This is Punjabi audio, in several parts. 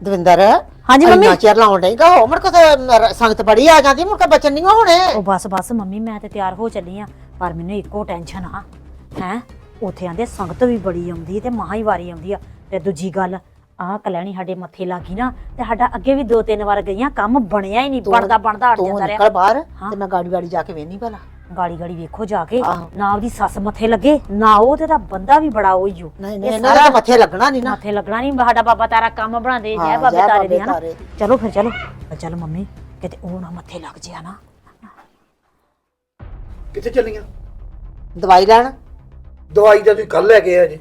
ਦਵਿੰਦਰ ਹਾਂਜੀ ਮੰਮੀ। ਇੰਨਾ ਚਿਰ ਲਾਉਣ ਡਈਗਾ ਹੋ ਮੁੜ ਕੇ ਤੇ ਸੰਗਤ ਬੜੀ ਆ ਜਾਂਦੀ ਮੁੜ ਕੇ ਬੱਚਨ ਨਹੀਂ ਹੋਣੇ ਉਹ ਬਸ ਬਸ ਮੰਮੀ ਮੈਂ ਤੇ ਤਿਆਰ ਹੋ ਚੱਲੀ ਆ ਪਰ ਮੈਨੂੰ ਇੱਕੋ ਟੈਨਸ਼ਨ ਆ ਹੈ ਉੱਥੇ ਆਂਦੇ ਸੰਗਤ ਵੀ ਬੜੀ ਆਉਂਦੀ ਤੇ ਮਹਾ ਹੀ ਵਾਰੀ ਆਉਂਦੀ ਆ ਤੇ ਦੂਜੀ ਗੱਲ ਆਹ ਕਲੈਣੀ ਸਾਡੇ ਮੱਥੇ ਲੱਗੀ ਨਾ ਤੇ ਸਾਡਾ ਅੱਗੇ ਵੀ ਦੋ ਤਿੰਨ ਵਾਰ ਗਈਆਂ ਕੰਮ ਬਣਿਆ ਹੀ ਨਹੀਂ ਬਣਦਾ ਬਣਦਾ ਅੜ ਤੂੰ ਜਾਂਦਾ ਨਿਕਲ ਰਿਹਾ ਬਾਹਰ ਹਾਂ। ਤੇ ਮੈਂ ਗਾੜੀ ਵਾੜੀ ਜਾ ਕੇ ਵੇਹਨੀ ਭਲਾ ਗਾੜੀ ਗਾੜੀ ਵੇਖੋ ਜਾ ਕੇ। ਆਹੋ। ਨਾ ਉਹਦੀ ਸੱਸ ਮੱਥੇ ਲੱਗੇ ਨਾ ਉਹ ਤੇ ਦਾ ਬੰਦਾ ਵੀ ਬੜਾ ਹੋਈਓ ਨਹੀਂ ਨਹੀਂ ਇਹਨਾਂ ਦਾ ਮੱਥੇ ਲੱਗਣਾ ਨਹੀਂ ਨਾ। ਮੱਥੇ ਲੱਗਣਾ ਨਹੀਂ ਸਾਡਾ ਬਾਬਾ ਤਾਰਾ ਕੰਮ ਬਣਾਦੇ ਜੈ ਹਾਂ, ਬਾਬੇ ਜੈ ਤਾਰੇ ਬਾਬੇ ਦੇ ਹਨਾ। ਤਾਰੇ। ਚਲੋ ਫਿਰ ਚਲੋ। ਚੱਲ ਮੰਮੀ ਕਿਤੇ ਉਹ ਨਾ ਮੱਥੇ ਲੱਗ ਜਿਆ ਨਾ ਕਿੱਥੇ ਚੱਲੀਆਂ? ਦਵਾਈ ਲੈਣ। ਦਵਾਈ ਤਾਂ ਤੁਸੀਂ ਕੱਲ ਲੈ ਕੇ ਆਏ ਜੇ।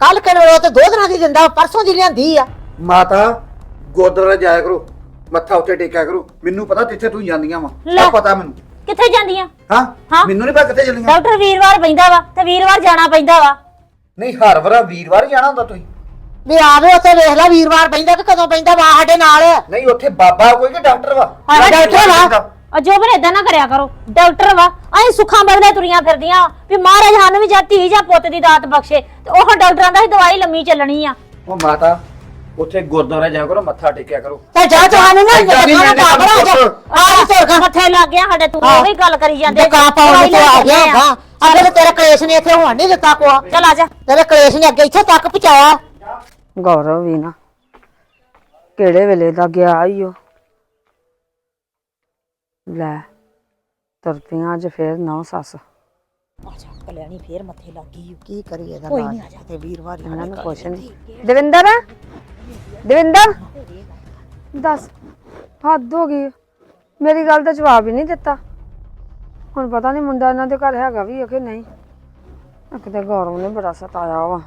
ਕੱਲ ਕਿਹੜੇ ਵੇਲੇ ਉਹ ਤੇ ਦੋ ਦਿਨਾਂ ਦੀ ਦਿੰਦਾ ਪਰਸੋਂ ਦੀ ਲਿਆਂਦੀ ਆ। ਮਾਤਾ ਗੁਰਦੁਆਰਾ ਜਾਇਆ ਕਰੋ ਮੱਥਾ ਉੱਤੇ ਟੇਕਿਆ ਕਰੋ। ਮੈਨੂੰ ਪਤਾ ਕਿੱਥੇ ਤੁਸੀਂ ਜਾਂਦੀਆਂ ਵਾ। ਲੈ। ਪਤਾ ਮੈਨੂੰ। ਕਿੱਥੇ ਜਾਂਦੀਆਂ? ਹਾਂ ਹਾਂ। ਮੈਨੂੰ ਨਹੀਂ ਪਤਾ ਕਿੱਥੇ ਚੱਲੀਆਂ ਡਾਕਟਰ ਵੀਰਵਾਰ ਪੈਂਦਾ ਵਾ ਤੇ ਵੀਰਵਾਰ ਜਾਣਾ ਪੈਂਦਾ ਵਾ। ਨਹੀਂ ਹਰ ਵਾਰ ਵੀਰਵਾਰ ਜਾਣਾ ਹੁੰਦਾ ਤੁਸੀਂ। ਵੀ ਆਵੇ ਉੱਥੇ ਵੇਖ ਲੈ ਵੀਰਵਾਰ ਪੈਂਦਾ ਕਿ ਕਦੋਂ ਪੈਂਦਾ ਵਾ ਸਾਡੇ ਨਾਲ। ਨਹੀਂ ਉੱਥੇ ਬਾਬਾ ਕੋਈ ਕਿ ਡਾਕਟਰ ਵਾ? ਹਾਂ, ਡਾਕਟਰ ਵਾ। ਅਜੋਬਰ ਏਦਾਂ ਨਾ ਕਰਿਆ ਕਰੋ। ਡਾਕਟਰ ਵਾ ਅਸੀਂ ਸੁੱਖਾਂ ਬਦਲੇ ਤੁਰੀਆਂ ਫਿਰਦੀਆਂ। ਵੀ ਮਹਾਰਾਜ ਸਾਨੂੰ ਵੀ ਜਾਂ ਧੀ ਜਾਂ ਪੁੱਤ ਦੀ ਦਾਤ ਬਖਸ਼ੇ ਤੇ ਉਹ ਡਾਕਟਰਾਂ ਦਾ ਹੀ ਦਵਾਈ ਲੰਮੀ ਚੱਲਣੀ ਆ। ਉਹ ਮਾਤਾ ਉੱਥੇ ਗੁਰਦੁਆਰਾ ਜਾਇਆ ਕਰੋ ਮੱਥਾ ਟੇਕਿਆ ਕਰੋ ਤੇ ਜਾ ਤੁਹਾਨੂੰ ਨਾ ਏਦਾਂ ਨੀ ਖਾਣਾ ਲੈਣੇ ਪਾ ਬਣਾ ਜਾ ਪੁੱਤ। ਆ ਤੋਰ ਗਾ ਮੱਥੇ ਲੱਗ ਗਿਆ ਸਾਡੇ ਤੂੰ ਹਾਂ। ਉਹ ਵੀ ਗੱਲ ਕਰੀ ਜਾਂਦੇ ਤੇ ਕਾਂ ਪਾਉਣ ਦਵਾਈ ਤੇ ਆ ਗਿਆ ਆਏ ਆ। ਹਾਂ ਅੱਗੇ ਤੇ ਤੇਰੇ ਕਲੇਸ਼ ਨੇ ਇੱਥੇ ਹੋਣ ਨਹੀਂ ਦਿੱਤਾ ਕੋਆ ਚੱਲ ਆ ਜਾ ਤੇਰੇ ਕਲੇਸ਼ ਨੇ ਅੱਗੇ ਇੱਥੇ ਤੱਕ ਪਹੁੰਚਾਇਆ ਗੌਰਵ ਵੀ ਨਾ ਕਿਹੜੇ ਵੇਲੇ ਦਾ ਗਿਆ ਈ ਉਹ ਲੈ ਤੁਰਪੀਆਂ ਅੱਜ ਫੇਰ ਨੌ ਸੱਸ ਅੱਛਾ ਕਲਿਆਣੀ ਫੇਰ ਮੱਥੇ ਲੱਗ। ਕੀ ਕਰੀਏ ਇਹਦਾ ਕੋਈ ਇਲਾਜ? ਨੀ, ਆ ਜਾ। ਤੇ ਵੀਰਵਾਰ ਹੀ ਇਹਨਾਂ ਨੂੰ ਕੁਛ ਨਹੀਂ ਦਵਿੰਦਰ ਦਵਿੰਦਰ, ਦੱਸ, ਹੱਦ ਹੋ ਗਈ। ਮੇਰੀ ਗੱਲ ਦਾ ਜਵਾਬ ਹੀ ਨਹੀਂ ਦਿੱਤਾ। ਹੁਣ ਪਤਾ ਨਹੀਂ ਮੁੰਡਾ ਇਹਨਾਂ ਦੇ ਘਰ ਹੈਗਾ ਵੀ ਹੈ ਕਿ ਨਹੀਂ। ਕਿਤੇ ਗੌਰਵ ਨੇ ਬੜਾ ਸਤਾਇਆ ਵਾ।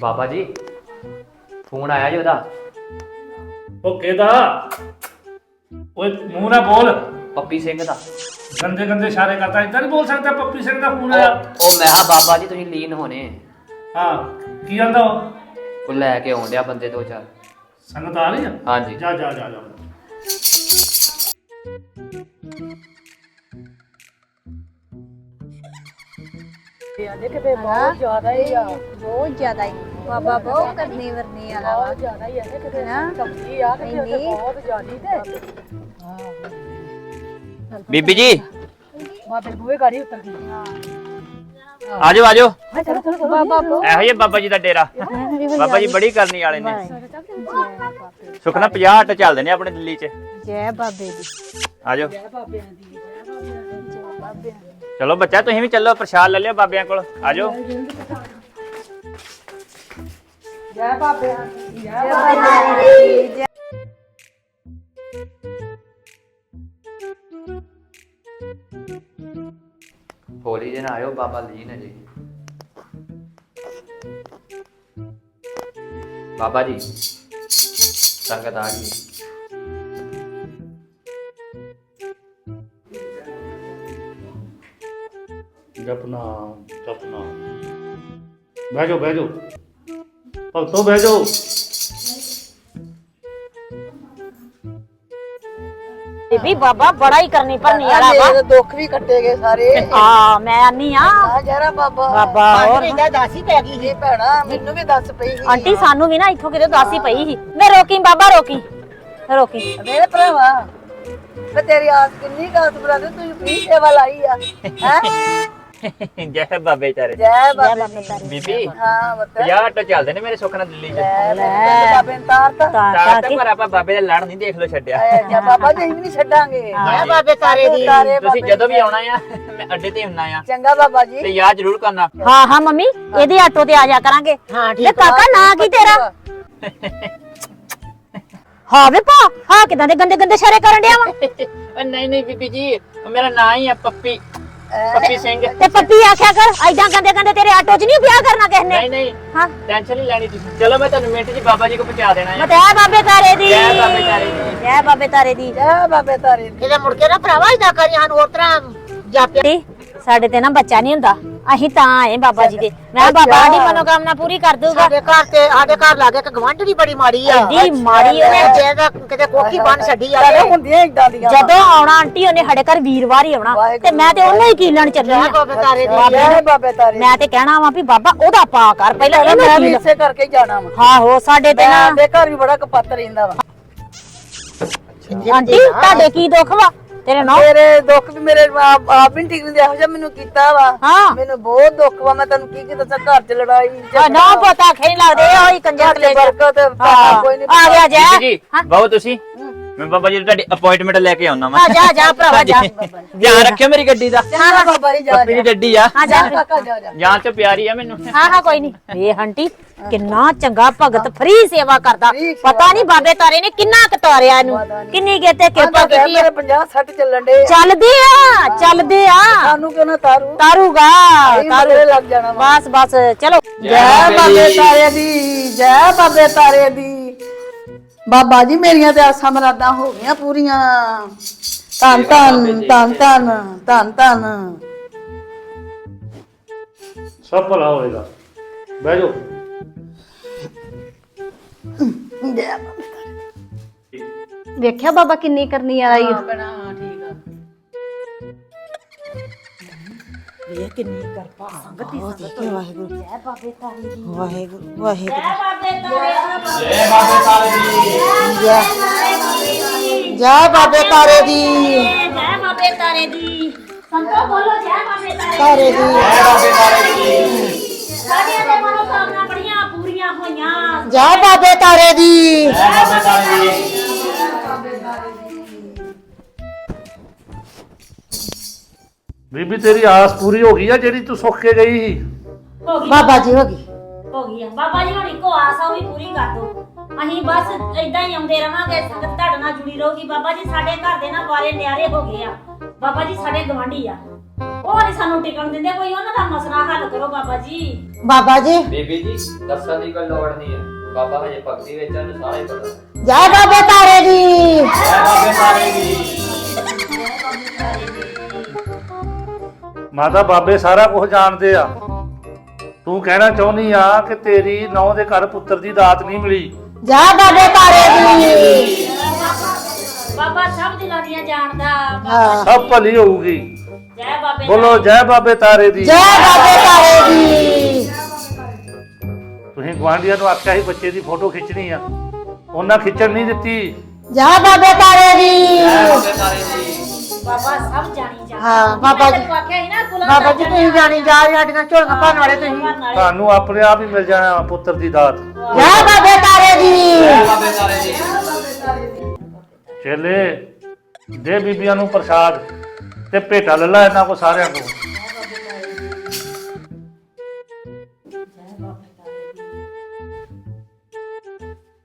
ਬਾਬਾ ਜੀ ਫੋਨ ਆਇਆ ਜੀ ਉਹਦਾ। ਉਹ ਕਿਹਦਾ? ਓਏ ਮੂੰਹ ਨਾ ਬੋਲ। ਪੱਪੀ ਸਿੰਘ ਦਾ। ਗੰਦੇ ਗੰਦੇ ਇਸ਼ਾਰੇ ਕਰਦਾ ਇਦਾਂ ਨਹੀਂ ਬੋਲ ਸਕਦਾ ਪੱਪੀ ਸਿੰਘ ਦਾ ਫੋਨ ਆਇਆ। ਉਹ ਮੈਂ ਹਾਂ ਬਾਬਾ ਜੀ ਤੁਸੀਂ ਲੀਨ ਹੋਣੇ। ਹਾਂ ਕੀ ਆਂਦਾ ਉਹ? ਲੈ ਕੇ ਆਉਣ ਡਿਆ ਬੰਦੇ ਦੋ ਚਾਰ। ਸੰਗਤ ਆ ਰਹੀ ਆ? ਹਾਂਜੀ। ਜਾ ਜਾ ਜਾ ਜਾ। ਬਹੁਤ ਜ਼ਿਆਦਾ ਹੀ। ਬਾਬਾ ਬਹੁਤ ਕਰਨੀ ਵਰਨੀ ਵਾਲਾ ਬਹੁਤ ਜ਼ਿਆਦਾ ਹੀ ਹੈ ਕਿਤੇ ਨਾ ਸਬਜ਼ੀ ਆ ਤੇ ਬਹੁਤ ਜ਼ਿਆਦੀ ਤੇ। ਬੀਬੀ ਜੀ। ਬਾਬੇ ਬੂਏ ਗਾੜੀ ਉਤਰ ਗਈ। ਆਜੋ ਆਜੋ ਬਾਬਾ ਇਹੋ ਹੀ ਹੈ ਬਾਬਾ ਜੀ ਦਾ ਡੇਰਾ। ਬਾਬਾ ਜੀ ਬੜੀ ਕਰਨੀ ਵਾਲੇ ਨੇ। ਸੁਖਨਾ 50 ਆਟੋ ਚੱਲਦੇ ਨੇ ਆਪਣੇ ਦਿੱਲੀ 'ਚ। ਜੈ ਬਾਬੇ ਦੀ। ਆਜੋ ਚਲੋ ਬੱਚਾ ਤੁਸੀਂ ਵੀ ਚੱਲੋ ਪ੍ਰਸ਼ਾਦ ਲੈ ਲਿਓ ਬਾਬਿਆਂ ਕੋਲ। ਆਜੋ ਹੋਲੀ ਦੇ ਨਾਲ ਆਇਓ ਬਾਬਾ ਲੀਨ ਹੈ ਜੀ। ਬਾਬਾ ਜੀ ਸੰਗਤ ਆ ਗਈ। ਜਪਨਾ ਜਪਨਾ ਬਹਿ ਜਾਓ ਬਹਿ ਜਾਓ। ਭਗਤੋ ਬਹਿ ਜਾਓ। ਬੀਬੀ ਬਾਬਾ ਬੜਾ ਹੀ ਕਰਨੀ ਭਰਨੀ ਵਾਲਾ ਵਾ ਦੁੱਖ ਵੀ ਕੱਟੇ ਗਏ ਸਾਰੇ। ਆ ਮੈਂ ਆਨੀ ਆ। ਆ ਜਰਾ ਬਾਬਾ। ਬਾਬਾ ਹੋਰ। ਇਹਦਾ ਦਾਸੀ ਪੈ ਗਈ ਜੀ ਭੈਣਾ ਮੈਨੂੰ ਵੀ ਦੱਸ ਪਈ ਸੀ। ਆਂਟੀ ਸਾਨੂੰ ਵੀ ਨਾ ਇੱਥੋਂ ਕਿਤੇ ਉਦਾਸੀ ਪਈ ਸੀ। ਮੈਂ ਰੋਕੀ ਬਾਬਾ ਰੋਕੀ। ਰੋਕੀ। ਮੇਰੇ ਭਰਾਵਾ ਮੈਂ ਤੇਰੀ ਆਸ ਕਿੰਨੀ ਕਾਸ ਬਰਾਦਰ ਤੂੰ ਫ੍ਰੀ ਸੇਵਾ ਲਾਈ ਆ। ਹੈ? ਜੈ ਬਾਬੇ ਚਾਰੇ। ਜੈ ਬਾਬੇ ਦੀ ਬੀਬੀ ਹਾਂ ਬਤਾ। 50 ਆਟੋ ਚੱਲਦੇ ਨੇ ਮੇਰੇ ਸੁੱਖ ਨਾਲ ਦਿੱਲੀ 'ਚ। ਬਾਬੇ ਨੇ ਤਾਰਤਾ ਤਾਂ। ਤਾਂ ਤੇ ਪਰ ਆਪਾਂ ਬਾਬੇ ਦਾ ਲੜ ਨਹੀਂ ਦੇਖ ਲੋ ਛੱਡਿਆ। ਜੈ ਬਾਬਾ ਜੀ ਵੀ ਨਹੀਂ ਛੱਡਾਂਗੇ। ਜੈ ਬਾਬੇ ਤਾਰੇ ਦੀ। ਤੁਸੀਂ ਜਦੋਂ ਵੀ ਆਉਣਾ ਆ ਮੈਂ ਅੱਡੇ ਤੇ ਹੁੰਨਾ ਆ। ਚੰਗਾ ਬਾਬਾ ਜੀ। ਤੇ ਯਾਦ ਜ਼ਰੂਰ ਕਰਨਾ। ਹਾਂ ਹਾਂ ਮੰਮੀ ਇਹਦੇ ਆਟੋ ਤੇ ਆ ਜਾ ਕਰਾਂਗੇ। ਹਾਂ ਤੇ ਕਾਕਾ ਨਾਂ ਕੀ ਤੇਰਾ? ਹਾਂ ਵੇ ਪਾ ਹਾਂ ਕਿਦਾਂ ਦੇ ਗੰਦੇ ਗੰਦੇ ਇਸ਼ਾਰੇ ਕਰਨ ਡਿਆ ਵਾ? ਨਹੀਂ ਨਹੀਂ ਬੀਬੀ ਜੀ ਮੇਰਾ ਨਾਂ ਹੀ ਆ ਪੱਪੀ। ਪੱਪੀ ਸਿੰਘ। ਤੇ ਪੱਪੀ ਆਖਿਆ ਕਰ ਐਦਾਂ ਗੰਦੇ ਗੰਦੇ ਤੇਰੇ ਆਟੋ 'ਚ ਨਹੀਂ ਵਿਆਹ ਕਰਨਾ ਕਿਸ ਨੇ? ਨਹੀਂ ਨਹੀਂ ਹਾਂ। ਟੈਨਸ਼ਨ ਨਹੀਂ ਲੈਣੀ ਤੁਸੀਂ। ਚਲੋ ਮੈਂ ਤੁਹਾਨੂੰ ਮਿੰਟ 'ਚ ਬਾਬਾ ਜੀ ਕੋ ਪਹੁੰਚਾ ਦੇਣਾ ਹੈ। ਮਤਿਆ ਬਾਬੇ ਤਾਰੇ ਦੀ। ਜੈ ਬਾਬੇ ਤਾਰੇ ਦੀ। ਜੈ ਬਾਬੇ ਤਾਰੇ ਦੀ। ਜੈ ਬਾਬੇ ਤਾਰੇ ਦੀ। ਇਹਦੇ ਮੁੜ ਕੇ ਨਾ ਭਰਾਵਾ ਇਦਾਂ ਕਰੀ ਸਾਨੂੰ ਹੋਰ ਤਰ੍ਹਾਂ ਜਾਪਿਆ। ਸਾਡੇ ਤੇ ਨਾ ਬੱਚਾ ਨਹੀਂ ਹੁੰਦਾ। ਅਸੀਂ ਤਾਂ ਆਏ ਬਾਬਾ ਜੀ ਦੇ। ਮੈਂ ਕਿਹਾ ਬਾਬਾ ਸਾਡੀ ਮਨੋਕਾਮਨਾ ਪੂਰੀ ਕਰ ਦੂਗਾ ਸਾਡੇ ਘਰ ਤੇ ਸਾਡੇ ਘਰ ਲਾਗੇ ਇੱਕ ਗਵੰਡੜੀ ਬੜੀ ਮਾੜੀ ਆ। ਐਡੀ ਮਾੜੀ ਉਹਨੇ ਜੇ ਇਹਦਾ ਕਿਤੇ ਕੋਠੀ ਬੰਨ ਛੱਡੀ ਆ ਸਾਡੇ ਹੁੰਦੀਆਂ ਇਦਾਂ ਦੀਆਂ ਜਦੋਂ ਆਉਣਾ ਆਂਟੀ ਉਹਨੇ ਸਾਡੇ ਘਰ ਵੀਰਵਾਰ ਹੀ ਆਉਣਾ। ਤੇ ਮੈਂ ਤੇ ਉਹਨੂੰ ਹੀ ਕੀਲਣ ਚੱਲੀ ਆ। ਬਾਬੇ ਤਾਰੇ ਦੀ। ਬਾਬੇ ਤਾਰੇ ਮੈਂ ਤੇ ਕਹਿਣਾ ਵਾ ਵੀ ਬਾਬਾ ਉਹਦਾ ਪਾ ਕਰ। ਪਹਿਲਾਂ ਇਹਨੂੰ ਮੈਂ ਵੀ ਇਸੇ ਕਰਕੇ ਹੀ ਜਾਣਾ ਵਾ। ਹਾਂ ਹੋ ਸਾਡੇ ਤੇ ਨਾ ਮੈਂ ਘਰ ਵੀ ਬੜਾ ਕਪੱਤ ਰਹਿੰਦਾ ਵਾ। ਆਂਟੀ ਤੁਹਾਡੇ ਕੀ ਦੁੱਖ ਵਾ? ਤੇਰੇ ਨਾਲ ਮੇਰੇ ਦੁੱਖ ਵੀ ਮੇਰੇ ਆਪ ਆਪ ਵੀ ਠੀਕ ਨਹੀਂ ਜਿਹਾ ਮੈਨੂੰ ਕੀਤਾ ਵਾ। ਹਾਂ। ਮੈਨੂੰ ਬਹੁਤ ਦੁੱਖ ਵਾ ਮੈਂ ਤੈਨੂੰ ਕੀ ਕੀ ਦੱਸਾਂ ਘਰ 'ਚ ਲੜਾਈ ਆ, ਨਾ ਪਤਾ ਖੇ ਲੱਗਦੇ ਆ ਉਹੀ ਕੰਜਰ ਘਰ 'ਚ ਕਲੇ ਬਰਕਤ ਹਾਂ ਕੋਈ ਨਹੀਂ ਆ ਗਿਆ ਜਾ। ਜੀ ਬਹੁ ਤੁਸੀਂ? ਮੈਂ ਬਾਬਾ ਜੀ ਤੁਹਾਡੀ ਅਪਾਇੰਟਮੈਂਟ ਲੈ ਕੇ ਆਉਣਾ ਵਾ। ਆ ਜਾ ਜਾ ਭਰਾਵਾ ਜਾ। ਧਿਆਨ ਰੱਖਿਓ ਮੇਰੀ ਗੱਡੀ ਦਾ। ਹਾਂ ਬਾਬਾ ਜੀ ਜਾ ਦੀ ਗੱਡੀ ਆ। ਆ ਜਾ ਕਾਕਾ ਜਾ ਜਾ। ਜਾਨ ਤੇ ਪਿਆਰੀ ਆ ਮੈਨੂੰ। ਹਾਂ ਹਾਂ ਕੋਈ ਨਹੀਂ ਵੇ ਆਂਟੀ ਕਿੰਨਾ ਚੰਗਾ ਭਗਤ ਫਰੀ ਸੇਵਾ ਕਰਦਾ। ਪਤਾ ਨਹੀਂ ਬਾਬੇ ਤਾਰੇ ਨੇ ਕਿੰਨਾ ਕਤਾਰਿਆ ਇਹਨੂੰ। ਕਿੰਨੀ ਕਿਤੇ ਕਿਰਪਾ ਕੀਤੀ। ਮੇਰੇ 50 60 ਚੱਲਣ ਦੇ ਚੱਲਦੇ ਆ ਚੱਲਦੇ ਆ। ਸਾਨੂੰ ਕਿਉਂ ਨਾ ਤਾਰੂ? ਤਾਰੂਗਾ ਤਾਰੂ। ਲੱਗ ਜਾਣਾ ਬਸ ਬਸ ਚਲੋ। ਜੈ ਬਾਬੇ ਤਾਰੇ ਦੀ ਜੈ ਬਾਬੇ ਤਾਰੇ ਦੀ। ਬਾਬਾ ਜੀ ਮੇਰੀਆਂ ਤੇ ਆਸਾਂ ਮਰਾਦਾਂ ਹੋ ਗਈਆਂ ਪੂਰੀਆਂ। ਧੰਨ ਧੰਨ ਧੰਨ ਧੰਨ ਧੰਨ ਧੰਨ। ਸਭ ਭਲਾ ਹੋਏਗਾ। ਬਹਿ ਜਾਓ। ਜੈ ਵੇਖਿਆ ਬਾਬਾ ਕਿੰਨੀ ਕਰਨੀ ਆਈ। ਜੈ ਬਾਬੇ ਤਾਰੇ ਦੀ ਜੈ ਬਾਬੇ ਤਾਰੇ ਦੀ ਸੰਤੋ ਬੋਲੋ ਜੈ ਬਾਬੇ ਤਾਰੇ ਤਾਰੇ ਦੀ ਸਾਡੀਆਂ ਦੇ ਮਨੋਕਾਮਨਾ ਬੜੀਆਂ ਪੂਰੀਆਂ ਹੋਈਆਂ ਜੈ ਬਾਬੇ ਤਾਰੇ ਦੀ ਬੀਬੀ ਤੇਰੀ ਆਸ ਪੂਰੀ ਹੋ ਗਈ ਆ ਜਿਹੜੀ ਤੂੰ ਸੁੱਖ ਕੇ ਗਈ ਸੀ? ਹੋ ਗਈ। ਬਾਬਾ ਜੀ ਹੋ ਗਈ। ਹੋ ਗਈ ਆ। ਬਾਬਾ ਜੀ ਹੁਣ ਇੱਕੋ ਆਸ ਆ ਉਹ ਵੀ ਪੂਰੀ ਕਰ ਦੋ। ਅਸੀਂ ਬਸ ਇਦਾਂ ਹੀ ਆਉਂਦੇ ਰਵਾਂਗੇ ਸੰਗਤ ਤੁਹਾਡੇ ਨਾਲ ਜੁੜੀ ਰਹੂਗੀ। ਬਾਬਾ ਜੀ ਸਾਡੇ ਘਰ ਦੇ ਨਾ ਵਾਰੇ ਨਿਆਰੇ ਹੋ ਗਏ ਆ। ਬਾਬਾ ਜੀ ਸਾਡੇ ਗਵਾਂਢੀ ਆ। ਉਹ ਨਹੀਂ ਸਾਨੂੰ ਟਿਕਣ ਦਿੰਦੇ ਕੋਈ ਉਹਨਾਂ ਦਾ ਮਸਲਾ ਹੱਲ ਕਰੋ ਬਾਬਾ ਜੀ। ਬਾਬਾ ਜੀ। ਬੀਬੀ ਜੀ ਦੱਸਣ ਦੀ ਕੋਈ ਲੋੜ ਨਹੀਂ ਹੈ ਬਾਬਾ ਹਜੇ ਭਗਤੀ ਵਿੱਚ ਉਹਨੂੰ ਸਾਰਾ ਪਤਾ। ਜੈ ਬਾਬੇ ਤਾਰੇ ਦੀ। ਜੈ ਬਾਬੇ ਸਾਰੇ ਦੀ। ਮਾਤਾ ਬਾਬੇ ਸਾਰਾ ਕੁਝ ਜਾਣਦੇ ਆ। ਤੂੰ ਕਹਿਣਾ ਚਾਹੁੰਦੀ ਆ ਕਿ ਤੇਰੀ ਨੌ ਦੇ ਘਰ ਪੁੱਤਰ ਦੀ ਦਾਤ ਨਹੀਂ ਮਿਲੀ। ਜੈ ਬਾਬੇ ਤਾਰੇ ਦੀ। ਬਾਬਾ ਸਭ ਦਿਲਾਂ ਦੀਆਂ ਜਾਣਦਾ ਹਾਂ। ਸਭ ਭਲੀ ਹੋਊਗੀ। ਜੈ ਬਾਬੇ ਬੋਲੋ ਜੈ ਬਾਬੇ ਤਾਰੇ ਦੀ। ਜੈ ਬਾਬੇ ਤਾਰੇ ਦੀ। ਤੁਸੀਂ ਗਵਾਂਢੀਆਂ ਨੂੰ ਆਖਿਆ ਸੀ ਬੱਚੇ ਦੀ ਫੋਟੋ ਖਿੱਚਣੀ ਆ। ਉਹਨਾਂ ਖਿੱਚਣ ਨਹੀਂ ਦਿੱਤੀ। ਜੈ ਬਾਬੇ ਤਾਰੇ ਦੀ। ਬਾਬੇ ਸਭ ਜਾਣੀ ਜਾ ਹਾਂ ਬਾਬਾ ਜੀ ਤੈਨੂੰ ਆਖਿਆ ਸੀ ਨਾ ਕੁਲਾਂ ਬਾਬਾ ਜੀ ਤੁਸੀਂ ਜਾਣੀ ਜਾ ਸਾਡੀਆਂ ਝੋਲੀਆਂ ਭਰਨ ਵਾਲੇ ਤੁਸੀਂ। ਤੁਹਾਨੂੰ ਆਪਣੇ ਆਪ ਹੀ ਮਿਲ ਜਾਣਾ ਪੁੱਤਰ ਦੀ ਦਾਤ। ਜੈ ਬਾਬੇ ਤਾਰੇ ਦੀ ਜੈ ਬਾਬੇ ਸਾਰੇ ਦੀ ਚੇਲੇ ਦੇ ਬੀਬੀਆਂ ਨੂੰ ਪ੍ਰਸਾਦ ਤੇ ਭੇਟਾ ਲੱਲਾ ਇਹਨਾਂ ਕੋ ਸਾਰਿਆਂ ਕੋ।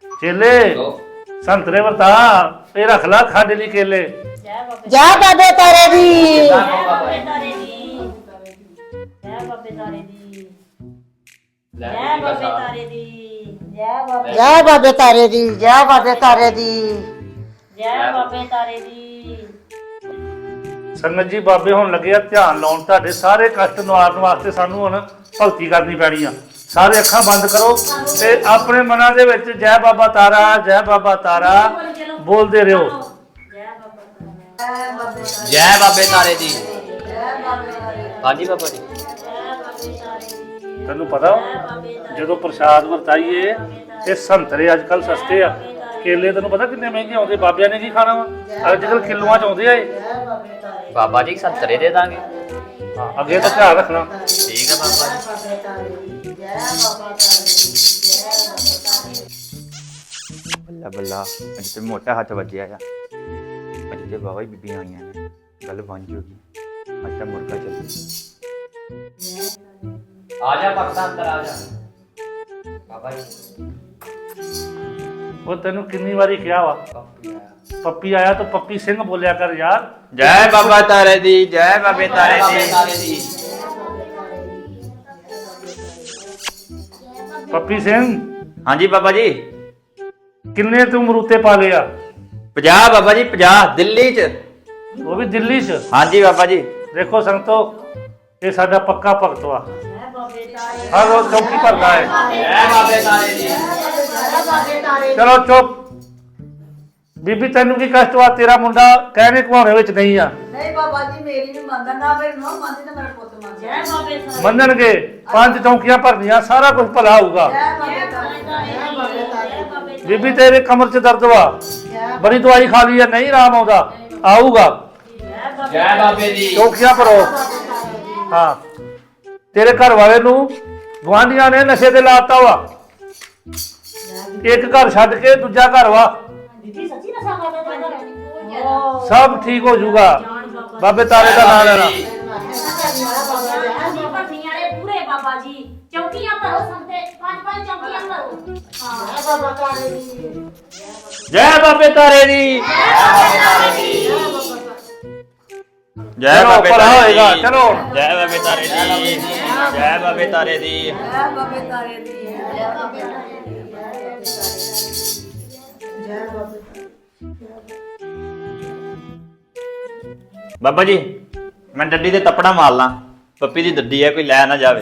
ਚੇਲੇ ਲੋ ਸੰਤਰੇ ਵਰਤਾ ਇਹ ਰੱਖ ਲਾ ਖਾਡੇ ਲਈ ਕੇਲੇ। ਜੈ ਬਾਬੇ ਤਾਰੇ ਦੀ। ਬਾਬੇ ਤਾਰੇ ਦੀ। ਜੈ ਬਾਬੇ ਤਾਰੇ ਦੀ। ਲੈ ਜੈ ਬੀਬੀ ਦਾ ਬਾਬੇ ਸਾਥ। ਤਾਰੇ ਦੀ। ਜੈ ਬਾਬੇ ਜੈ ਬਾਬੇ ਤਾਰੇ ਦੀ ਜੈ ਬਾਬੇ ਤਾਰੇ ਦੀ। ਜੈ ਬਾਬੇ ਤਾਰੇ ਦੀ। ਸੰਗਤ ਜੀ ਬਾਬੇ ਹੁਣ ਲੱਗੇ ਆ ਧਿਆਨ ਲਾਉਣ। ਤੁਹਾਡੇ ਸਾਰੇ ਕਸ਼ਟ ਨਿਵਾਰਨ ਵਾਸਤੇ ਸਾਨੂੰ ਹੁਣ ਭਗਤੀ ਕਰਨੀ ਪੈਣੀ ਆ। ਸਾਰੇ ਅੱਖਾਂ ਬੰਦ ਕਰੋ ਤੇ ਆਪਣੇ ਮਨਾਂ ਦੇ ਵਿੱਚ ਜੈ ਬਾਬਾ ਤਾਰਾ ਜੈ ਬਾਬਾ ਤਾਰਾ ਬੋਲਦੇ ਰਹੋ। ਜੈ ਬਾਬੇ ਤਾਰੇ ਦੀ ਹਾਂਜੀ ਬਾਬਾ ਜੀ। ਤੈਨੂੰ ਪਤਾ ਜਦੋਂ ਪ੍ਰਸ਼ਾਦ ਵਰਤਾਈਏ ਇਹ ਸੰਤਰੇ ਅੱਜ ਕੱਲ ਸਸਤੇ ਆ। ਕੇਲੇ ਤੈਨੂੰ ਪਤਾ ਕਿੰਨੇ ਮਹਿੰਗੇ ਆਉਂਦੇ ਬਾਬਿਆਂ ਨੇ ਕੀ ਖਾਣਾ ਵਾ? ਅੱਜ ਕੱਲ ਕਿਲੋਆਂ ਚ ਆਉਂਦੇ ਆ ਇਹ। ਬਾਬਾ ਜੀ ਸੰਤਰੇ ਦੇ ਦਾਂਗੇ। ਹਾਂ, ਅੱਗੇ ਤਾਂ ਧਿਆਨ ਰੱਖਣਾ। ਠੀਕ ਹੈ ਬਾਬਾ ਜੀ। ਬੱਲਾ ਬੱਲਾ ਅੱਜ ਤੇ ਮੋਟਾ ਹੱਥ ਵੱਜਿਆ ਆ। ਅੱਜ ਤੇ ਬਾਬਾ ਹੀ ਬੀਬੀਆਂ ਆਈਆਂ ਨੇ। ਗੱਲ ਬਣ ਜੂਗੀ ਅੱਜ ਤਾਂ ਮੁਰਗਾ ਚੱਲ ਆ ਜਾ ਭਗਤਾਂ ਅੰਦਰ ਆ ਜਾ। ਬਾਬਾ ਜੀ। ਉਹ ਤੈਨੂੰ ਕਿੰਨੀ ਵਾਰੀ ਕਿਹਾ ਵਾ? ਆਇਆ। ਪੱਪੀ ਆਇਆ ਤਾਂ ਪੱਪੀ ਸਿੰਘ ਬੋਲਿਆ ਕਰ ਯਾਰ। ਜੈ ਬਾਬਾ ਤਾਰੇ ਦੀ ਜੈ ਬਾਬੇ ਤਾਰੇ ਬਾਬੇ ਦੀ ਤਾਰੇ ਦੀ। ਪੱਪੀ ਸਿੰਘ। ਹਾਂਜੀ ਬਾਬਾ ਜੀ। ਕਿੰਨੇ ਤੂੰ ਮਰੂਤੇ ਪਾਲੇ ਆ? 50 ਬਾਬਾ ਜੀ 50 ਦਿੱਲੀ ਚ। ਉਹ ਵੀ ਦਿੱਲੀ 'ਚ? ਹਾਂਜੀ ਬਾਬਾ ਜੀ। ਦੇਖੋ ਸੰਗਤੋ ਇਹ ਸਾਡਾ ਪੱਕਾ ਭਗਤ ਵਾ। ਹਰ ਰੋਜ਼ ਚੌਕੀ ਭਰਦਾ ਹੈ। ਜੈ ਬਾਬੇ ਤਾਰੇ ਦੀ। ਚਲੋ ਚੁੱਪ। ਬੀਬੀ ਤੈਨੂੰ ਕੀ ਕਸ਼ਟ ਵਾ? ਤੇਰਾ ਮੁੰਡਾ ਕਹਿਣੇ ਘਵਾਉਣੇ ਵਿੱਚ ਨਹੀਂ ਆ। ਨਹੀਂ ਬਾਬਾ ਜੀ ਮੇਰੀ ਨਹੀਂ ਮੰਨਦਾ। ਨਾ ਮੇਰੀ ਨੋ ਮੰਨਦੀ ਤੇ ਮੇਰਾ ਪੁੱਤ ਮੰਨਦਾ। ਜੈ ਬਾਬੇ ਮੰਨਣਗੇ। ਪੰਜ ਚੌਕੀਆਂ ਭਰਨੀਆਂ ਸਾਰਾ ਕੁਝ ਭਲਾ ਹੋਊਗਾ। ਬਾਬੇ ਤਾਰੇ ਬੀਬੀ ਤੇਰੇ ਕਮਰ 'ਚ ਦਰਦ ਵਾ। ਬੜੀ ਦਵਾਈ ਖਾ ਲਈ ਆ ਨਹੀਂ ਆਰਾਮ ਆਉਂਦਾ? ਆਊਗਾ। ਜੈ ਬਾਬੇ ਦੀ ਚੌਕੀਆਂ ਭਰੋ। ਹਾਂ। ਤੇਰੇ ਘਰ ਵਾਲੇ ਨੂੰ ਗਵਾਂਢੀਆਂ ਨੇ ਨਸ਼ੇ ਤੇ ਲਾਤਾ ਵਾ। ਇੱਕ ਘਰ ਛੱਡ ਕੇ ਦੂਜਾ ਘਰ ਵਾ। ਸਭ ਠੀਕ ਹੋ ਜਾਊਗਾ। ਬਾਬੇ ਤਾਰੇ ਦਾ ਨਾਮ ਲੈਣਾ। ਬਾਬਾ ਜੀ ਚੌਕੀਆਂ ਭਰੋ ਸੰਤੇ ਪੰਜ ਪੰਜ ਚੌਕੀਆਂ ਭਰੋ। ਜੈ ਬਾਬੇ ਤਾਰੇ ਦੀ। ਜੈ ਬਾਬੇ ਤਾਰੇ ਦੀ ਚਲੋ। ਜੈ ਬਾਬੇ ਤਾਰੇ ਦੀ। ਜੈ ਬਾਬੇ ਤਾਰੇ ਦੀ ਜੈ ਬਾਬੇ ਤਾਰੇ ਦੀ ਜੈ ਬਾਬੇ ਤਾਰੇ ਦੀ। ਜੈ ਬਾਬੇ ਬਾਬਾ ਜੀ ਮੈਂ ਡੱਡੀ ਤੇ ਤਪੜਾ ਮਾਰ ਲਾਂ। ਪੱਪੀ ਦੀ ਦੱਦੀ ਹੈ ਕੋਈ ਲੈ ਨਾ ਜਾਵੇ।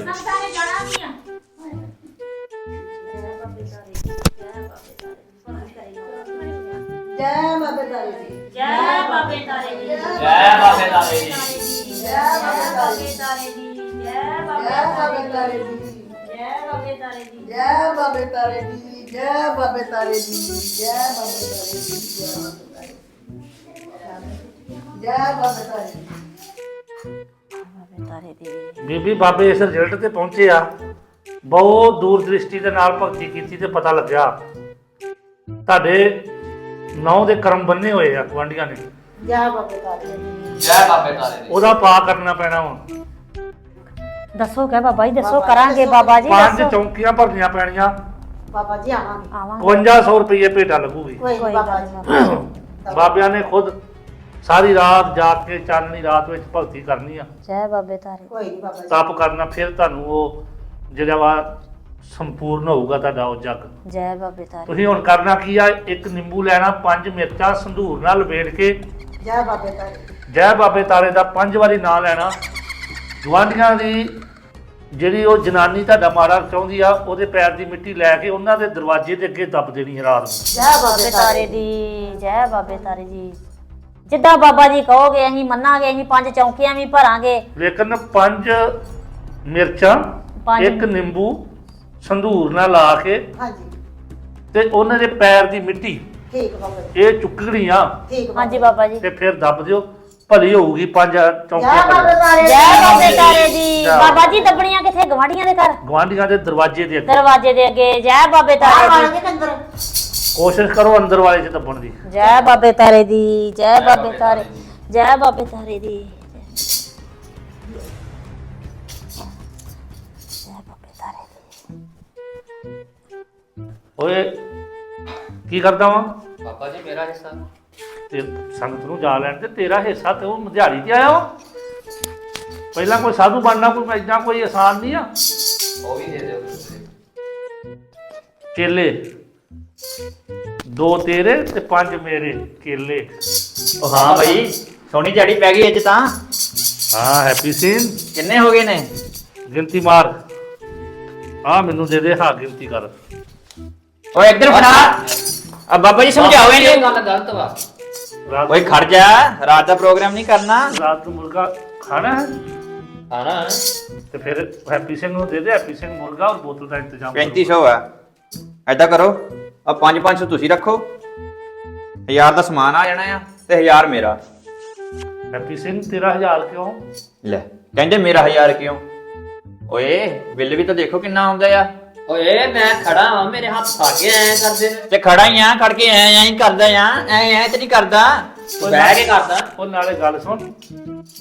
ਜੈ ਬਾਬੇ ਤਾਰੇ ਦੀ ਜੈ ਬਾਬੇ ਤਾਰੇ ਦੀ ਜੈ ਬਾਬੇ ਤਾਰੇ ਦੀ ਜੈ ਬਾਬੇ ਤਾਰੇ ਤਾਰੇ ਦੀ ਜੈ ਜੈ ਬਾਬੇ ਤਾਰੇ ਦੀ ਜੈ ਬਾਬੇ ਤਾਰੇ ਦੀ ਜੈ ਬਾਬੇ ਤਾਰੇ ਦੀ ਜੈ ਬਾਬੇ ਤਾਰੇ ਦੀ ਜੈ ਬਾਬੇ ਤਾਰੇ ਦੀ ਜੈ ਬਾਬੇ ਤਾਰੇ ਦੀ ਬਾਬੇ ਤਾਰੇ ਦੀ ਬੀਬੀ ਬਾਬੇ ਇਸ ਰਿਜ਼ਲਟ ਤੇ ਪਹੁੰਚੇ ਆ ਬਹੁਤ ਦੂਰ ਦ੍ਰਿਸ਼ਟੀ ਦੇ ਨਾਲ ਭਗਤੀ ਕੀਤੀ ਤੇ ਪਤਾ ਲੱਗਿਆ ਤੁਹਾਡੇ ਨੌ ਦੇ ਕਰਮ ਬੰਨੇ ਹੋਏ ਆ ਗਵਾਂਢੀਆਂ ਨੇ। ਜੈ ਬਾਬੇ ਤਾਰੇ ਦੀ। ਜੈ ਬਾਬੇ ਤਾਰੇ ਦੀ। ਉਹਦਾ ਪਾ ਕਰਨਾ ਪੈਣਾ ਵਾ। ਦੱਸੋ ਕਹ ਬਾਬਾ ਜੀ ਦੱਸੋ ਕਰਾਂਗੇ ਬਾਬਾ ਜੀ ਪੰਜ ਦੱਸੋ। ਚੌਂਕੀਆਂ ਭਰਨੀਆਂ ਪੈਣੀਆਂ। ਬਾਬਾ ਜੀ ਆਵਾਂਗੇ। ਆਵਾਂਗੇ। 5500 ਰੁਪਏ ਭੇਟਾ ਲੱਗੂਗੀ। ਕੋਈ ਕੋਈ ਨੀ ਬਾਬਾ ਗੱਲ ਜੀ ਨੀ। ਬਾਬਿਆਂ ਨੇ ਖੁਦ ਸਾਰੀ ਰਾਤ ਜਾਗ ਕੇ ਚਾਨਣੀ ਰਾਤ ਵਿੱਚ ਭਗਤੀ ਕਰਨੀ ਆ। ਜੈ ਬਾਬੇ ਤਾਰੇ। ਕੋਈ ਨਹੀਂ ਬਾਬਾ ਜੀ। ਤਪ ਕਰਨਾ ਫਿਰ ਤੁਹਾਨੂੰ ਉਹ ਜਿਹੜਾ ਵਾ ਸੰਪੂਰਨ ਹੋਊਗਾ ਤੁਹਾਡਾ ਉਹ ਜੱਗ। ਜੈ ਬਾਬੇ ਤਾਰੇ। ਤੁਸੀਂ ਹੁਣ ਕਰਨਾ ਕੀ ਆ? ਇੱਕ ਨਿੰਬੂ ਲੈਣਾ ਪੰਜ ਮਿਰਚਾਂ ਸੰਧੂਰ ਨਾਲ ਲਪੇਟ ਕੇ। ਜੈ ਬਾਬੇ ਤਾਰੇ। ਜੈ ਬਾਬੇ ਤਾਰੇ ਦਾ ਪੰਜ ਵਾਰੀ ਨਾਂ ਲੈਣਾ। ਗਵਾਂਢੀਆਂ ਦੀ ਜਿਹੜੀ ਉਹ ਜਨਾਨੀ ਤੁਹਾਡਾ ਮਾੜਾ ਚਾਹੁੰਦੀ ਆ ਉਹਦੇ ਪੈਰ ਦੀ ਮਿੱਟੀ ਲੈ ਕੇ ਉਹਨਾਂ ਦੇ ਦਰਵਾਜ਼ੇ ਦੇ ਅੱਗੇ ਦੱਬ ਦੇਣੀ ਹੈ ਰਾਤ ਨੂੰ। ਜੈ ਬਾਬੇ ਤਾਰੇ ਦੀ ਜੈ ਬਾਬੇ ਤਾਰੇ ਜੀ ਜਿੱਦਾਂ ਬਾਬਾ ਜੀ ਕਹੋਗੇ ਅਸੀਂ ਮੰਨਾਂਗੇ ਅਸੀਂ ਪੰਜ ਚੌਕੀਆਂ ਵੀ ਭਰਾਂਗੇ। ਲੇਕਿਨ ਪੰਜ ਮਿਰਚਾਂ ਪੰਜ- ਇੱਕ ਨਿੰਬੂ ਸੰਧੂਰ ਨਾਲ ਲਾ ਕੇ ਹਾਂਜੀ। ਤੇ ਉਹਨਾਂ ਦੇ ਪੈਰ ਦੀ ਮਿੱਟੀ ਠੀਕ ਬਾਬਾ ਜੀ। ਇਹ ਚੁੱਕਣੀ ਆ। ਠੀਕ ਬਾਬਾ ਹਾਂਜੀ ਬਾਬਾ ਜੀ। ਤੇ ਫਿਰ ਦੱਬ ਦਿਓ। ਭਲੀ ਹੋਊਗੀ ਪੰਜ ਚੌਂਕੀਆਂ ਜੈ ਬਾਬੇ ਤਾਰੇ ਜੈ ਬਾਬੇ ਤਾਰੇ ਦੀ। ਜੈ ਬਾਬਾ ਜੀ ਦੱਬਣੀਆਂ ਕਿੱਥੇ? ਗਵਾਂਢੀਆਂ ਦੇ ਘਰ? ਗਵਾਂਢੀਆਂ ਦੇ ਦਰਵਾਜ਼ੇ ਦੇ ਅੱਗੇ। ਦਰਵਾਜ਼ੇ ਦੇ ਅੱਗੇ। ਜੈ ਬਾਬੇ ਤਾਰੇ ਦੀ। ਆਵਾਂਗੇ ਕੰਦਰ ਕੋਸ਼ਿਸ਼ ਕਰੋ ਅੰਦਰ ਵਾਲੇ 'ਚ ਦੱਬਣ ਦੀ। ਜੈ ਬਾਬੇ ਤਾਰੇ ਦੀ। ਜੈ ਬਾਬੇ ਤਾਰੇ ਜੈ ਬਾਬੇ ਤਾਰੇ ਦੀ। ਓਏ ਕੀ ਕਰਦਾ ਵਾਂ? ਬਾਬਾ ਜੀ ਮੇਰਾ ਹਿੱਸਾ। ਤੇ ਸੰਗਤ ਨੂੰ ਜਾ ਲੈਣ ਤੇ ਤੇਰਾ ਹਿੱਸਾ ਤੇ ਉਹ ਮਧਿਆਰੀ ਤੇ ਆਇਆ ਵਾ? ਪਹਿਲਾਂ ਕੋਈ ਸਾਧੂ ਬਣਨਾ ਕੋਈ ਇਦਾਂ ਕੋਈ ਆਸਾਨ ਨਹੀਂ ਆ। ਉਹ ਵੀ ਦੇ ਦਿਓ ਤੁਸੀਂ। ਕੇਲੇ। ਦੋ ਤੇਰੇ ਤੇ ਪੰਜ ਮੇਰੇ ਕੇਲੇ। ਉਹ ਹਾਂ ਭਾਈ ਸੋਹਣੀ ਝਾੜੀ ਪੈ ਗਈ ਅੱਜ ਤਾਂ। ਹਾਂ ਹੈਪੀ ਸੀਨ ਕਿੰਨੇ ਹੋ ਗਏ ਨੇ? ਗਿਣਤੀ ਮਾਰ। ਆ ਮੈਨੂੰ ਦੇ ਦੇ ਹਾਂ ਗਿਣਤੀ ਕਰ। ਓਏ ਇੱਧਰ ਫੜਾ। ਆ ਬਾਬਾ ਜੀ ਸਮਝਾਓ ਇਹ ਇਹਨੂੰ ਗੱਲ ਗਲਤ ਵਾ। ਰਾਤ ਓਏ ਖੜ ਜਾ ਰਾਤ ਦਾ ਪ੍ਰੋਗਰਾਮ ਨਹੀਂ ਕਰਨਾ। ਰਾਤ ਨੂੰ ਮੁਰਗਾ ਖਾਣਾ ਹੈ? ਆਣਾ ਤੇ ਫਿਰ ਹੈਪੀ ਸਿੰਘ ਨੂੰ ਦੇ ਦੇ ਹੈਪੀ ਸਿੰਘ ਮੁਰਗਾ ਔਰ ਬੋਤਲ ਦਾ ਇੰਤਜ਼ਾਮ ਕਰੋ। 3500 ਆ। ਐਦਾਂ ਕਰੋ ਆ 5-500 ਤੁਸੀਂ ਰੱਖੋ। 1000 ਦਾ ਸਮਾਨ ਆ ਜਾਣਾ ਆ ਤੇ 1000 ਮੇਰਾ। ਹੈਪੀ ਸਿੰਘ ਤੇਰਾ ਹਜ਼ਾਰ ਕਿਉਂ? ਲੈ ਕਹਿੰਦੇ ਮੇਰਾ 1000 ਕਿਉਂ? ਓਏ ਬਿੱਲ ਵੀ ਤਾਂ ਦੇਖੋ ਕਿੰਨਾ ਆਉਂਦਾ ਆ। ਓਏ ਮੈਂ ਖੜਾ ਹਾਂ ਮੇਰੇ ਹੱਥ ਸਾਗੇ ਐ ਕਰਦੇ ਨੇ। ਤੇ ਖੜਾ ਹੀ ਆ ਖੜ ਕੇ ਐ ਐ ਹੀ ਕਰਦਾ ਆ ਐ ਐ ਤੇ ਨਹੀਂ ਕਰਦਾ। ਉਹ ਬਹਿ ਕੇ ਕਰਦਾ। ਉਹ ਨਾਲੇ ਗੱਲ ਸੁਣ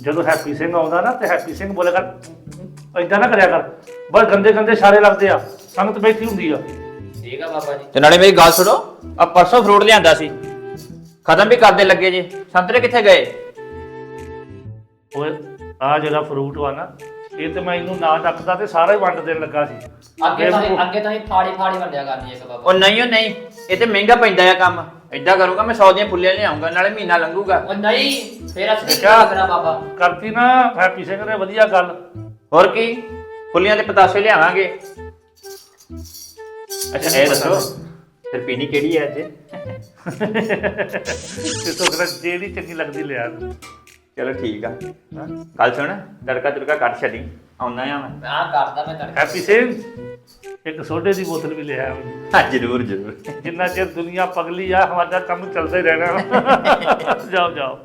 ਜਦੋਂ ਹੈਪੀ ਸਿੰਘ ਆਉਂਦਾ ਨਾ ਤੇ ਹੈਪੀ ਸਿੰਘ ਬੋਲੇ ਕਰ ਏਦਾਂ ਨਾ ਕਰਿਆ ਕਰ ਬਸ ਗੰਦੇ ਗੰਦੇ ਇਸ਼ਾਰੇ ਲੱਗਦੇ ਆ ਸੰਗਤ ਬੈਠੀ ਹੁੰਦੀ ਆ। ਠੀਕ ਆ ਬਾਬਾ ਜੀ। ਤੇ ਨਾਲੇ ਮੇਰੀ ਗੱਲ ਸੁਣੋ ਆ ਪਰਸੋਂ ਫਰੂਟ ਲਿਆਂਦਾ ਸੀ। ਖਤਮ ਵੀ ਕਰਦੇ ਲੱਗੇ ਜੇ ਸੰਤਰੇ ਕਿੱਥੇ ਗਏ? ਓਏ ਆ ਜਿਹੜਾ ਫਰੂਟ ਵਾ ਨਾ ਇਹ ਤੇ ਮੈਂ ਇਹਨੂੰ ਨਾ ਰੱਖਦਾ ਤੇ ਸਾਰਾ ਹੀ ਵੰਡ ਦੇਣ ਲੱਗਾ ਸੀ। ਅੱਗੇ ਤਾਂ। ਅੱਗੇ ਤਾਂ ਹੀ ਫਾੜੀ ਫਾੜੀ ਵੰਡਿਆ ਕਰਨੀ ਇੱਕ ਬਾਬਾ। ਉਹ ਨਹੀਂ ਉਹ ਨਹੀਂ। ਇਹ ਤੇ ਮਹਿੰਗਾ ਪੈਂਦਾ ਆ ਕੰਮ। ਏਦਾਂ ਕਰੂੰਗਾ ਮੈਂ 100 ਦੀਆਂ ਫੁੱਲੀਆਂ ਲਿਆਉਂਗਾ ਨਾਲੇ ਮਹੀਨਾ ਲੰਘੂਗਾ। ਉਹ ਨਹੀਂ ਫੇਰ ਅਸੀਂ ਦੇਖਿਆ? ਲੱਗਣਾ ਬਾਬਾ? ਕਰਤੀ ਨਾ ਹੈਪੀ ਸਿੰਘ ਨੇ ਵਧੀਆ ਗੱਲ। ਹੋਰ ਕੀ? ਫੁੱਲੀਆਂ ਦੇ ਪਤਾਸੇ ਲਿਆਵਾਂਗੇ। ਅੱਛਾ ਇਹ ਦੱਸੋ। ਫਿਰ ਪੀਣੀ ਕਿਹੜੀ ਹੈ ਅੱਜ? ਤੇ ਤੋਂ ਕਰ ਜਿਹੜੀ ਚੰਗੀ ਲੱਗਦੀ ਲਿਆ ਤੂੰ। ਚਲੋ ਠੀਕ ਆ। ਗੱਲ ਸੁਣ ਤੜਕਾ ਤੁੜਕਾ ਕੱਟ ਛੱਡੀ। ਆਉਣਾ ਆ ਮੈਂ। ਆ ਕਰਦਾ ਮੈਂ ਤੜਕਾ। ਹੈਪੀ ਸਿੰਘ ਇੱਕ ਸੋਡੇ ਦੀ ਬੋਤਲ ਵੀ ਲਿਆ। ਹਾਂ ਜ਼ਰੂਰ ਜ਼ਰੂਰ। ਜਿੰਨਾ ਚਿਰ ਦੁਨੀਆ ਪਗਲੀ ਆ ਹਮਾਰਾ ਕੰਮ ਚੱਲਦਾ ਹੀ ਰਹਿਣਾ। ਜਾਓ ਜਾਓ।